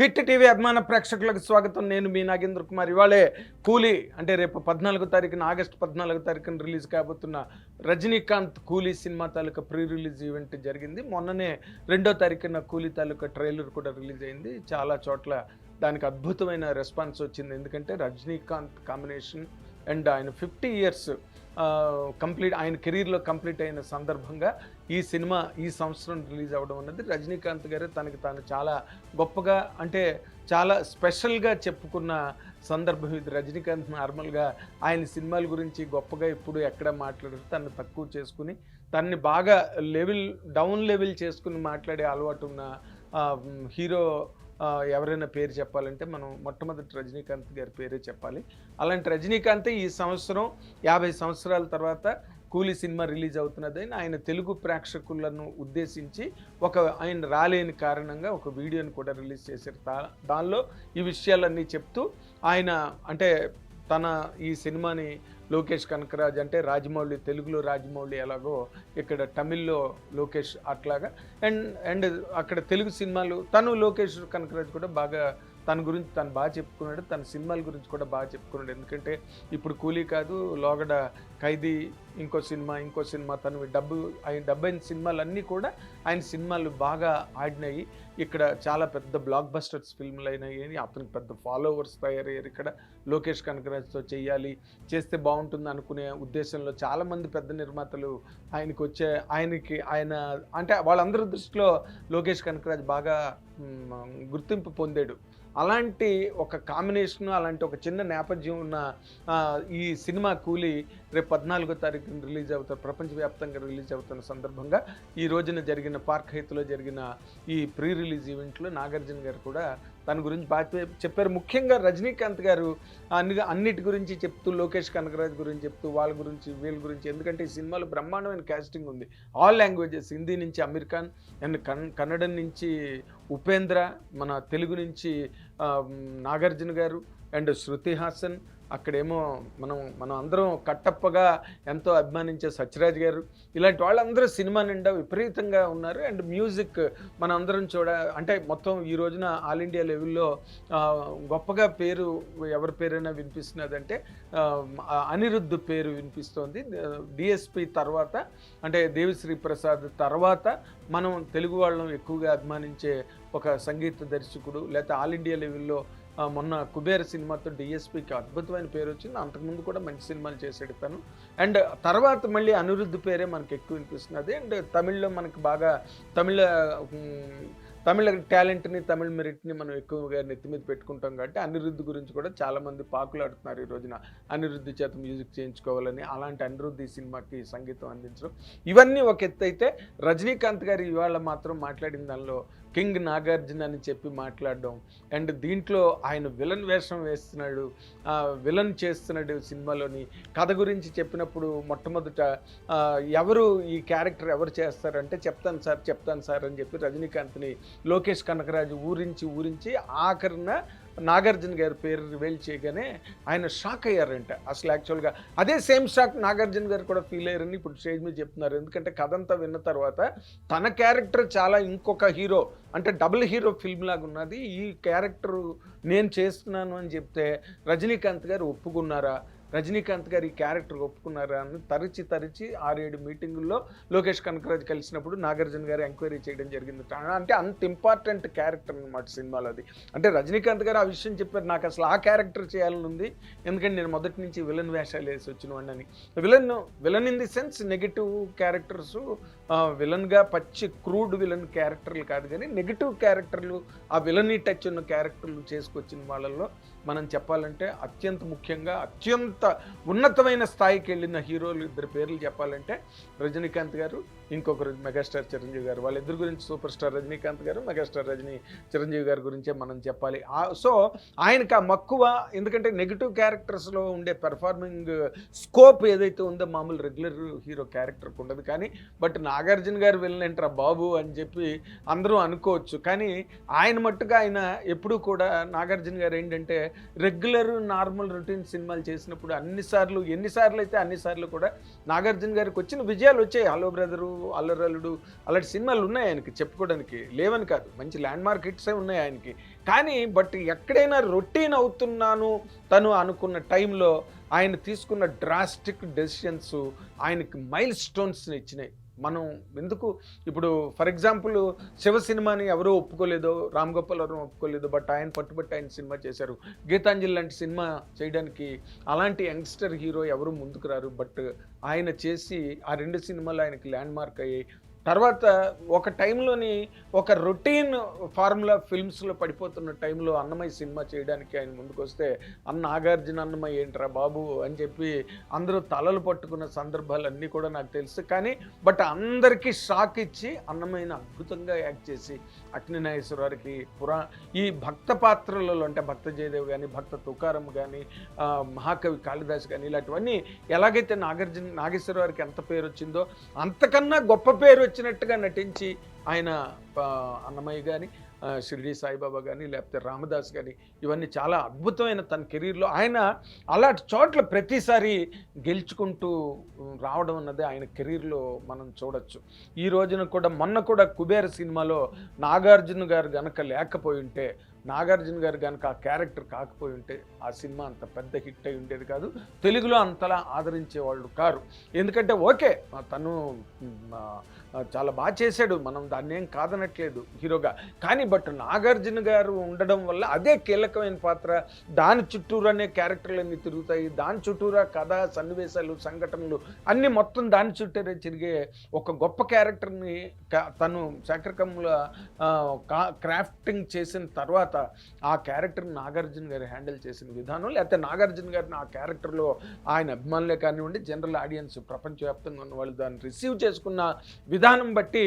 Hit TV అభిమాన ప్రేక్షకులకు స్వాగతం. నేను మీ నాగేంద్ర కుమార్. ఇవాళే కూలీ అంటే రేపు పద్నాలుగో తారీఖున ఆగస్టు పద్నాలుగో తారీఖున రిలీజ్ కాబోతున్న రజనీకాంత్ కూలీ సినిమా తాలూకా ప్రీ రిలీజ్ ఈవెంట్ జరిగింది. మొన్ననే రెండో తారీఖున కూలీ తాలూకా ట్రైలర్ కూడా రిలీజ్ అయింది. చాలా చోట్ల దానికి అద్భుతమైన రెస్పాన్స్ వచ్చింది. ఎందుకంటే రజనీకాంత్ కాంబినేషన్ అండ్ ఆయన ఫిఫ్టీ ఇయర్స్ కంప్లీట్ ఆయన కెరీర్లో కంప్లీట్ అయిన సందర్భంగా ఈ సినిమా ఈ సంవత్సరం రిలీజ్ అవ్వడం అన్నది రజనీకాంత్ గారు తనకి తాను చాలా గొప్పగా అంటే చాలా స్పెషల్గా చెప్పుకున్న సందర్భం ఇది. రజనీకాంత్ నార్మల్గా ఆయన సినిమాల గురించి గొప్పగా ఇప్పుడు ఎక్కడ మాట్లాడారు తను తక్కువ చేసుకుని తన్ని బాగా లెవెల్ డౌన్ లెవెల్ చేసుకుని మాట్లాడే అలవాటు ఉన్న హీరో ఎవరైనా పేరు చెప్పాలంటే మనం మొట్టమొదటి రజనీకాంత్ గారి పేరే చెప్పాలి. అలాంటి రజనీకాంత్ ఈ సంవత్సరం యాభై సంవత్సరాల తర్వాత కూలీ సినిమా రిలీజ్ అవుతున్నదని ఆయన తెలుగు ప్రేక్షకులను ఉద్దేశించి ఒక ఆయన రాలేని కారణంగా ఒక వీడియోని కూడా రిలీజ్ చేశారు. దా- దానిలో ఈ విషయాలన్నీ చెప్తూ ఆయన అంటే తన ఈ సినిమాని లోకేష్ కనకరాజ్ అంటే రాజమౌళి తెలుగులో రాజమౌళి ఎలాగో ఇక్కడ తమిళ్ళో లోకేష్ అట్లాగా. అండ్ అండ్ అక్కడ తెలుగు సినిమాలు తను లోకేష్ కనకరాజ్ కూడా బాగా తన గురించి తను బాగా చెప్పుకున్నాడు తన సినిమాల గురించి కూడా బాగా చెప్పుకున్నాడు. ఎందుకంటే ఇప్పుడు కూలీ కాదు లోగడ ఖైదీ ఇంకో సినిమా ఇంకో సినిమా తను డబ్బు ఆయన డబ్బైన సినిమాలు సినిమాలన్నీ కూడా ఆయన సినిమాలు బాగా ఆడినాయి. ఇక్కడ చాలా పెద్ద బ్లాక్ బస్టర్స్ ఫిల్మ్లు అయినాయి. అతనికి పెద్ద ఫాలోవర్స్ తయారయ్యారు ఇక్కడ. లోకేష్ కనకరాజ్తో చేయాలి చేస్తే బాగుంటుంది అనుకునే ఉద్దేశంలో చాలామంది పెద్ద నిర్మాతలు ఆయనకు వచ్చే ఆయనకి ఆయన అంటే వాళ్ళందరి దృష్టిలో లోకేష్ కనకరాజ్ బాగా గుర్తింపు పొందాడు. అలాంటి ఒక కాంబినేషన్ అలాంటి ఒక చిన్న నేపథ్యం ఉన్న ఈ సినిమా కూలి రేపు పద్నాలుగో తారీఖున రిలీజ్ అవుతారు ప్రపంచవ్యాప్తంగా రిలీజ్ అవుతున్న సందర్భంగా ఈ రోజున జరిగిన పార్క్ హైత్లో జరిగిన ఈ ప్రీ రిలీజ్ ఈవెంట్లో నాగార్జున గారు కూడా తన గురించి బాగా చెప్పారు. ముఖ్యంగా రజనీకాంత్ గారు అన్ని అన్నిటి గురించి చెప్తూ లోకేష్ కనకరాజ్ గురించి చెప్తూ వాళ్ళ గురించి వీళ్ళ గురించి ఎందుకంటే ఈ సినిమాలో బ్రహ్మాండమైన క్యాస్టింగ్ ఉంది. ఆల్ లాంగ్వేజెస్ హిందీ నుంచి అమీర్ ఖాన్ అండ్ కన్ కన్నడ నుంచి ఉపేంద్ర మన తెలుగు నుంచి నాగార్జున గారు అండ్ శృతి హాసన్ అక్కడేమో మనం మనం అందరం కట్టప్పగా ఎంతో అభిమానించే సత్యరాజ్ గారు. ఇలాంటి వాళ్ళందరూ సినిమా నిండా విపరీతంగా ఉన్నారు. అండ్ మ్యూజిక్ మనం అందరం చూడ అంటే మొత్తం ఈ రోజున ఆల్ ఇండియా లెవెల్లో గొప్పగా పేరు ఎవరి పేరైనా వినిపిస్తున్నదంటే అనిరుద్ధ్ పేరు వినిపిస్తోంది. డిఎస్పి తర్వాత అంటే దేవిశ్రీ ప్రసాద్ తర్వాత మనం తెలుగు వాళ్ళం ఎక్కువగా అభిమానించే ఒక సంగీత దర్శకుడు లేకపోతే ఆల్ ఇండియా లెవెల్లో మొన్న కుబేర సినిమాతో డిఎస్పికి అద్భుతమైన పేరు వచ్చింది. అంతకుముందు కూడా మంచి సినిమాలు చేసాడు తను. అండ్ తర్వాత మళ్ళీ అనిరుద్ధ్ పేరే మనకి ఎక్కువ వినిపిస్తున్నది. అండ్ తమిళ్ళో మనకి బాగా తమిళ తమిళ టాలెంట్ని తమిళ మెరిట్ని మనం ఎక్కువగా నెత్తి మీద పెట్టుకుంటాం కాబట్టి అనిరుద్ధి గురించి కూడా చాలామంది పాకులాడుతున్నారు ఈ రోజున. అనిరుద్ధి చేత మ్యూజిక్ చేయించుకోవాలని అలాంటి అనిరుద్ధి సినిమాకి సంగీతం అందించడం. ఇవన్నీ ఒక ఎత్తు అయితే రజనీకాంత్ గారు ఇవాళ మాత్రం మాట్లాడిన దానిలో కింగ్ నాగార్జున అని చెప్పి మాట్లాడడం అండ్ దీంట్లో ఆయన విలన్ వేషం వేస్తున్నాడు. విలన్ చేస్తున్నాడు సినిమాలోని కథ గురించి చెప్పినప్పుడు మొట్టమొదట ఎవరు ఈ క్యారెక్టర్ ఎవరు చేస్తారంటే చెప్తాను సార్ చెప్తాను సార్ అని చెప్పి రజనీకాంత్ని లోకేష్ కనకరాజు ఊరించి ఊరించి ఆఖరిన నాగార్జున గారి పేరు రివీల్ చేయగానే ఆయన షాక్ అయ్యారంట. అసలు యాక్చువల్గా అదే సేమ్ షాక్ నాగార్జున గారు కూడా ఫీల్ అయ్యారని ఇప్పుడు స్టేజ్ మీద చెప్తున్నారు. ఎందుకంటే కథ అంతా విన్న తర్వాత తన క్యారెక్టర్ చాలా ఇంకొక హీరో అంటే డబుల్ హీరో ఫిల్మ్ లాగా ఉన్నది. ఈ క్యారెక్టర్ నేను చేస్తున్నాను అని చెప్తే రజనీకాంత్ గారు ఒప్పుకున్నారా? రజనీకాంత్ గారి క్యారెక్టర్ ఒప్పుకున్నారా అని తరిచి తరిచి ఆరేడు మీటింగుల్లో లోకేష్ కనకరాజ్ కలిసినప్పుడు నాగార్జున గారు ఎంక్వైరీ చేయడం జరిగింది. అంటే అంత ఇంపార్టెంట్ క్యారెక్టర్ అనమాట సినిమాలో అది అంటే రజనీకాంత్ గారు ఆ విషయం చెప్పారు నాకు అసలు ఆ క్యారెక్టర్ చేయాలని ఉంది ఎందుకంటే నేను మొదటి నుంచి విలన్ వేషాలు వేసి వచ్చిన వాడిని. Villain villain in the sense negative characters విలన్గా పచ్చి క్రూడ్ విలన్ క్యారెక్టర్లు కాదు కానీ నెగిటివ్ క్యారెక్టర్లు ఆ విలన్ టచ్ ఉన్న క్యారెక్టర్లు చేసుకొచ్చిన వాళ్ళల్లో మనం చెప్పాలంటే అత్యంత ముఖ్యంగా అత్యంత ఉన్నతమైన స్థాయికి వెళ్ళిన హీరోలు ఇద్దరు పేర్లు చెప్పాలంటే రజనీకాంత్ గారు ఇంకొకరు మెగాస్టార్ చిరంజీవి గారు. వాళ్ళిద్దరి గురించి సూపర్ స్టార్ రజనీకాంత్ గారు మెగాస్టార్ రజనీ చిరంజీవి గారి గురించే మనం చెప్పాలి. సో ఆయనకు ఆ మక్కువ ఎందుకంటే నెగిటివ్ క్యారెక్టర్స్లో ఉండే పెర్ఫార్మింగ్ స్కోప్ ఏదైతే ఉందో మామూలు రెగ్యులర్ హీరో క్యారెక్టర్కి ఉండదు. కానీ బట్ నాగార్జున గారు వెళ్ళినంటారా బాబు అని చెప్పి అందరూ అనుకోవచ్చు. కానీ ఆయన మట్టుగా ఆయన ఎప్పుడూ కూడా నాగార్జున గారు ఏంటంటే రెగ్యులర్ నార్మల్ రొటీన్ సినిమాలు చేసినప్పుడు అన్నిసార్లు ఎన్నిసార్లు అయితే అన్నిసార్లు కూడా నాగార్జున గారికి వచ్చిన విజయాలు వచ్చాయి. హలో బ్రదరు అల్లరల్లుడు అలాంటి సినిమాలు ఉన్నాయి ఆయనకి చెప్పుకోవడానికి. లేవని కాదు మంచి ల్యాండ్ మార్క్ హిట్సే ఉన్నాయి ఆయనకి. కానీ బట్ ఎక్కడైనా రొటీన్ అవుతున్నాను తను అనుకున్న టైంలో ఆయన తీసుకున్న డ్రాస్టిక్ డెసిషన్స్ ఆయనకి మైల్ స్టోన్స్ని ఇచ్చినాయి. మనం ఎందుకు ఇప్పుడు ఫర్ ఎగ్జాంపుల్ శివ సినిమాని ఎవరూ ఒప్పుకోలేదు రామ్ గోపాల్ ఎవరు ఒప్పుకోలేదు బట్ ఆయన పట్టుబట్టి ఆయన సినిమా చేశారు. గీతాంజలి లాంటి సినిమా చేయడానికి అలాంటి యంగ్స్టర్ హీరో ఎవరు ముందుకు రారు? బట్ ఆయన చేసి ఆ రెండు సినిమాలు ఆయనకి ల్యాండ్ మార్క్ అయ్యాయి. తర్వాత ఒక టైంలోని ఒక రొటీన్ ఫార్ములా ఫిల్మ్స్లో పడిపోతున్న టైంలో అన్నమయ్య సినిమా చేయడానికి ఆయన ముందుకొస్తే అన్న నాగార్జున అన్నమయ్య ఏంట్రా బాబు? అని చెప్పి అందరూ తలలు పట్టుకున్న సందర్భాలు అన్నీ కూడా నాకు తెలుసు. కానీ బట్ అందరికీ షాక్ ఇచ్చి అన్నమయ్యని అద్భుతంగా యాక్ట్ చేసి అక్ని నాగేశ్వరరావుకి పురా ఈ భక్త పాత్రలలో అంటే భక్త జయదేవ్ కానీ భక్త తుకారం కానీ మహాకవి కాళిదాస్ కానీ ఇలాంటివన్నీ ఎలాగైతే నాగార్జున నాగేశ్వరరావుకి ఎంత పేరు వచ్చిందో అంతకన్నా గొప్ప పేరు వచ్చినట్టుగా నటించి ఆయన అన్నమయ్య కానీ షిరిడి సాయిబాబా కానీ లేకపోతే రామదాస్ కానీ ఇవన్నీ చాలా అద్భుతమైన తన కెరీర్లో ఆయన అలాంటి చోట్ల ప్రతిసారి గెలుచుకుంటూ రావడం అన్నది ఆయన కెరీర్లో మనం చూడొచ్చు. ఈ రోజున కూడా మొన్న కూడా కుబేర సినిమాలో నాగార్జున గారు గనక లేకపోయి ఉంటే నాగార్జున గారు కనుక ఆ క్యారెక్టర్ కాకపోయి ఉంటే ఆ సినిమా అంత పెద్ద హిట్ అయి ఉండేది కాదు. తెలుగులో అంతలా ఆదరించే వాళ్ళు కారు. ఎందుకంటే ఓకే తను చాలా బాగా చేశాడు. మనం దాన్ని ఏం కాదనట్లేదు హీరోగా. కానీ బట్ నాగార్జున గారు ఉండడం వల్ల అదే కీలకమైన పాత్ర. దాని చుట్టూరానే క్యారెక్టర్లన్నీ తిరుగుతాయి. దాని చుట్టూరా కథ సన్నివేశాలు సంఘటనలు అన్నీ మొత్తం దాని చుట్టూరే తిరిగే ఒక గొప్ప క్యారెక్టర్ని తను శేఖరకమ్ముల క్రాఫ్టింగ్ చేసిన తర్వాత ఆ క్యారెక్టర్ నాగార్జున గారు హ్యాండిల్ చేసిన విధానం లేకపోతే నాగార్జున గారిని ఆ క్యారెక్టర్లో ఆయన అభిమానులే కానివ్వండి జనరల్ ఆడియన్స్ ప్రపంచవ్యాప్తంగా ఉన్న వాళ్ళు దాన్ని రిసీవ్ చేసుకున్న విధానం బట్టి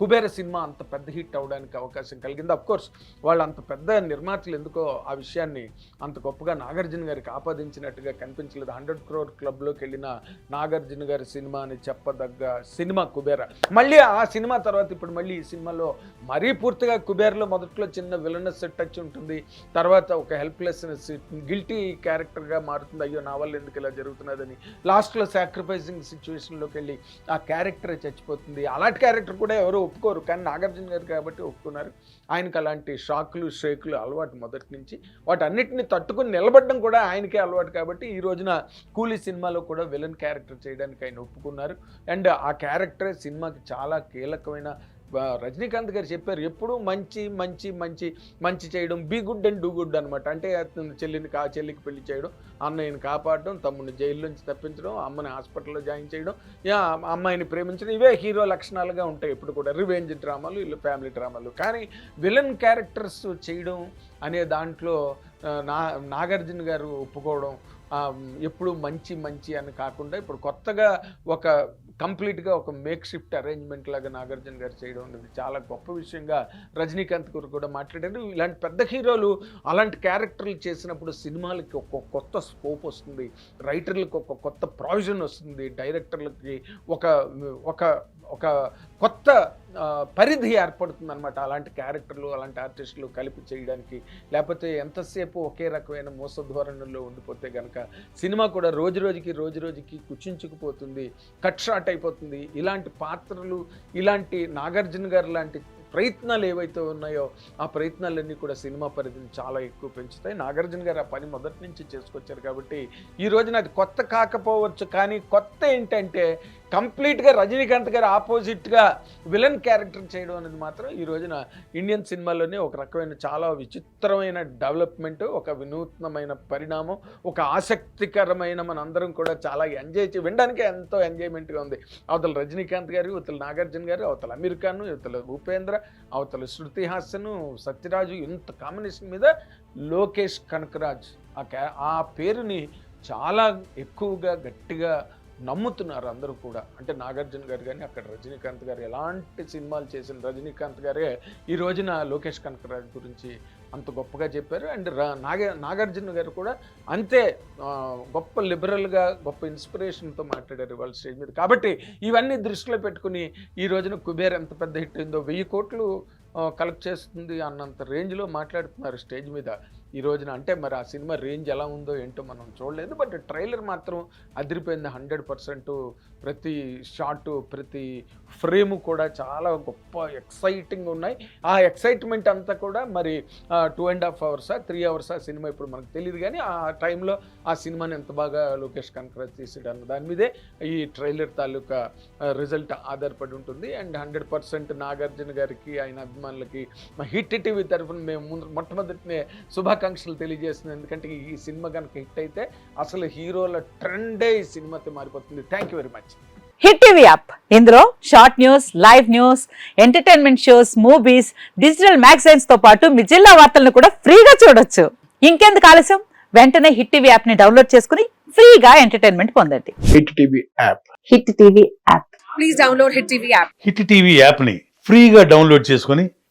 కుబేర సినిమా అంత పెద్ద హిట్ అవడానికి అవకాశం కలిగింది. అఫ్ కోర్స్ వాళ్ళు అంత పెద్ద నిర్మాతలు ఎందుకో ఆ విషయాన్ని అంత గొప్పగా నాగార్జున గారికి ఆపాదించినట్టుగా కనిపించలేదు. హండ్రెడ్ క్రోర్ క్లబ్లోకి వెళ్ళిన నాగార్జున గారి సినిమా అని చెప్పదగ్గ సినిమా కుబేర. మళ్ళీ ఆ సినిమా తర్వాత ఇప్పుడు మళ్ళీ ఈ సినిమాలో మరీ పూర్తిగా కుబేర్లో మొదట్లో చిన్న విలనస్ టచ్ ఉంటుంది. తర్వాత ఒక హెల్ప్లెస్నెస్ గిల్టీ క్యారెక్టర్గా మారుతుంది. అయ్యో నా వల్ల ఎందుకు ఇలా జరుగుతున్నదని. లాస్ట్లో సాక్రిఫైసింగ్ సిచ్యువేషన్లోకి వెళ్ళి ఆ క్యారెక్టర్ చచ్చిపోతుంది. అలాంటి క్యారెక్టర్ కూడా ఎవరు ఒప్పుకోరు. కానీ నాగార్జున గారు కాబట్టి ఒప్పుకున్నారు. ఆయనకి అలాంటి షాక్లు షేక్లు అలవాటు మొదటి నుంచి. వాటన్నిటిని తట్టుకుని నిలబడడం కూడా ఆయనకే అలవాటు కాబట్టి ఈ రోజున కూలీ సినిమాలో కూడా విలన్ క్యారెక్టర్ చేయడానికి ఆయన ఒప్పుకున్నారు. అండ్ ఆ క్యారెక్టరే సినిమాకి చాలా కీలకమైన రజనీకాంత్ గారు చెప్పారు ఎప్పుడు మంచి మంచి మంచి మంచి చేయడం be good and do good అనమాట అంటే చెల్లిని కా చెల్లికి పెళ్ళి చేయడం అన్నయ్యని కాపాడడం తమ్ముడిని జైలు నుంచి తప్పించడం అమ్మని హాస్పిటల్లో జాయిన్ చేయడం యా అమ్మాయిని ప్రేమించడం ఇవే హీరో లక్షణాలుగా ఉంటాయి ఎప్పుడు కూడా. రివెంజ్ డ్రామాలు ఇల్లు ఫ్యామిలీ డ్రామాలు. కానీ విలన్ క్యారెక్టర్స్ చేయడం అనే దాంట్లో నా నాగార్జున గారు ఒప్పుకోవడం ఎప్పుడు మంచి మంచి అని కాకుండా ఇప్పుడు కొత్తగా ఒక కంప్లీట్గా ఒక మేక్ షిఫ్ట్ అరేంజ్మెంట్ లాగా నాగార్జున గారు చేయడం అనేది చాలా గొప్ప విషయంగా రజనీకాంత్ గారు కూడా మాట్లాడారు. ఇలాంటి పెద్ద హీరోలు అలాంటి క్యారెక్టర్లు చేసినప్పుడు సినిమాలకి ఒక కొత్త స్కోప్ వస్తుంది. రైటర్లకు ఒక కొత్త ప్రావిజన్ వస్తుంది. డైరెక్టర్లకి ఒక ఒక ఒక కొత్త పరిధి ఏర్పడుతుంది అనమాట అలాంటి క్యారెక్టర్లు అలాంటి ఆర్టిస్టులు కలిపి చేయడానికి. లేకపోతే ఎంతసేపు ఒకే రకమైన మోస ఉండిపోతే కనుక సినిమా కూడా రోజు రోజుకి రోజు రోజుకి కుచించుకుపోతుంది కట్ షాట్ అయిపోతుంది. ఇలాంటి పాత్రలు ఇలాంటి నాగార్జున గారు లాంటి ప్రయత్నాలు ఏవైతే ఉన్నాయో ఆ ప్రయత్నాలన్నీ కూడా సినిమా పరిధిని చాలా ఎక్కువ పెంచుతాయి. నాగార్జున గారు ఆ పని మొదటి నుంచి చేసుకొచ్చారు కాబట్టి ఈ రోజున అది కొత్త కాకపోవచ్చు కానీ కొత్త ఏంటంటే కంప్లీట్గా రజనీకాంత్ గారు ఆపోజిట్గా విలన్ క్యారెక్టర్ చేయడం అనేది మాత్రం ఈ రోజున ఇండియన్ సినిమాలోనే ఒక రకమైన చాలా విచిత్రమైన డెవలప్మెంట్ ఒక వినూత్నమైన పరిణామం ఒక ఆసక్తికరమైన మనందరం కూడా చాలా ఎంజాయ్ చే వినడానికి ఎంతో ఎంజాయ్మెంట్గా ఉంది. అవతల రజనీకాంత్ గారు అవతల నాగార్జున గారు అవతల అమీర్ ఖాన్ అవతల ఉపేంద్ర అవతల శృతి హాసన్ సత్యరాజు ఇంత కాంబినేషన్ మీద లోకేష్ కనకరాజ్. ఆ క్యా ఆ పేరుని చాలా ఎక్కువగా గట్టిగా నమ్ముతున్నారు అందరూ కూడా. అంటే నాగార్జున గారు కానీ అక్కడ రజనీకాంత్ గారు ఎలాంటి సినిమాలు చేసిన రజనీకాంత్ గారే ఈ రోజున లోకేష్ కనకరాజ్ గురించి అంత గొప్పగా చెప్పారు. అండ్ రా- నాగ నాగార్జున గారు కూడా అంతే గొప్ప లిబరల్గా గొప్ప ఇన్స్పిరేషన్తో మాట్లాడారు వాళ్ళ స్టేజ్ మీద. కాబట్టి ఇవన్నీ దృష్టిలో పెట్టుకుని ఈ రోజున కుబేర్ ఎంత పెద్ద హిట్ అయిందో వెయ్యి కోట్లు కలెక్ట్ చేస్తుంది అన్నంత రేంజ్లో మాట్లాడుతున్నారు స్టేజ్ మీద. ఈ రోజున అంటే మరి ఆ సినిమా రేంజ్ ఎలా ఉందో ఏంటో మనం చూడలేదు. బట్ ట్రైలర్ మాత్రం అదిరిపోయింది హండ్రెడ్ పర్సెంట్. ప్రతి షాట్ ప్రతి ఫ్రేమ్ కూడా చాలా గొప్ప ఎక్సైటింగ్ ఉన్నాయి. ఆ ఎక్సైట్మెంట్ అంతా కూడా మరి టూ అండ్ హాఫ్ అవర్సా త్రీ అవర్సా సినిమా ఇప్పుడు మనకు తెలియదు కానీ ఆ టైంలో ఆ సినిమాని ఎంత బాగా లోకేష్ కనకరాజ్ తీసాడు అన్న దాని మీదే ఈ ట్రైలర్ తాలూకా రిజల్ట్ ఆధారపడి ఉంటుంది. అండ్ హండ్రెడ్ పర్సెంట్ నాగార్జున గారికి ఆయన అభిమానులకి మా హిట్ టీవీ తరఫున మేము ముందు మొట్టమొదటినే శుభాకాంక్షలు తెలియజేస్తున్నాం ఎందుకంటే ఈ సినిమా కనుక హిట్ అయితే అసలు హీరోల ట్రెండే ఈ సినిమాతో మారిపోతుంది. Thank you very much hit TV app. ఇందులో short news live news entertainment shows movies digital మ్యాగజైన్స్తో పాటు మీ జిల్లా వార్తలను కూడా ఫ్రీగా చూడొచ్చు. ఇంకెందుకు ఆలస్యం? వెంటనే హిట్ టీవీ యాప్ని డౌన్లోడ్ చేసుకుని ఫ్రీగా ఎంటర్టైన్మెంట్ పొందండి. Hit TV app. Hit TV app. Please download Hit TV app. Hit TV యాప్ని ఫ్రీగా డౌన్లోడ్ చేసుకొని